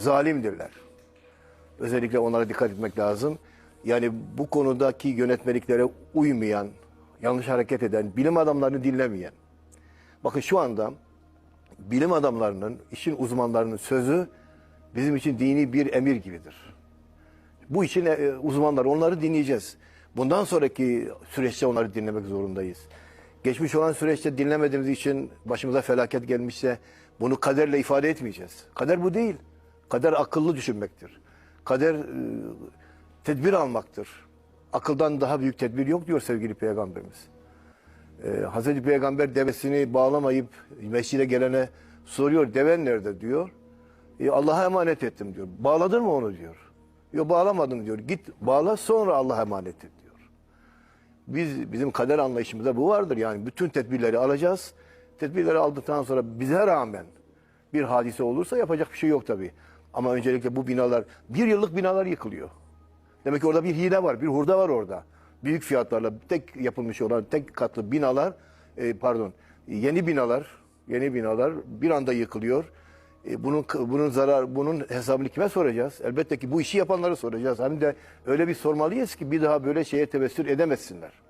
zalimdirler. Özellikle onlara dikkat etmek lazım. Yani bu konudaki yönetmeliklere uymayan, yanlış hareket eden, bilim adamlarını dinlemeyen. Bakın şu anda bilim adamlarının, işin uzmanlarının sözü bizim için dini bir emir gibidir. Bu işin e, uzmanları, onları dinleyeceğiz. Bundan sonraki süreçte onları dinlemek zorundayız. Geçmiş olan süreçte dinlemediğimiz için başımıza felaket gelmişse bunu kaderle ifade etmeyeceğiz. Kader bu değil. Kader akıllı düşünmektir. Kader e, tedbir almaktır. Akıldan daha büyük tedbir yok diyor sevgili peygamberimiz. Ee, Hazreti Peygamber devesini bağlamayıp mescide gelene soruyor deven nerede diyor. E, Allah'a emanet ettim diyor. Bağladın mı onu diyor. Yok bağlamadım diyor. Git bağla sonra Allah'a emanet et diyor. Biz bizim kader anlayışımızda bu vardır. Yani bütün tedbirleri alacağız. Tedbirleri aldıktan sonra bize rağmen bir hadise olursa yapacak bir şey yok tabii. Ama öncelikle bu binalar bir yıllık binalar yıkılıyor. Demek ki orada bir hile var, bir hurda var orada. Büyük fiyatlarla tek yapılmış olan tek katlı binalar, e, pardon, yeni binalar, yeni binalar bir anda yıkılıyor. E, bunun bunun zarar, bunun hesabını kime soracağız? Elbette ki bu işi yapanlara soracağız. Hem de öyle bir sormalıyız ki bir daha böyle şeye tevessül edemezsinler.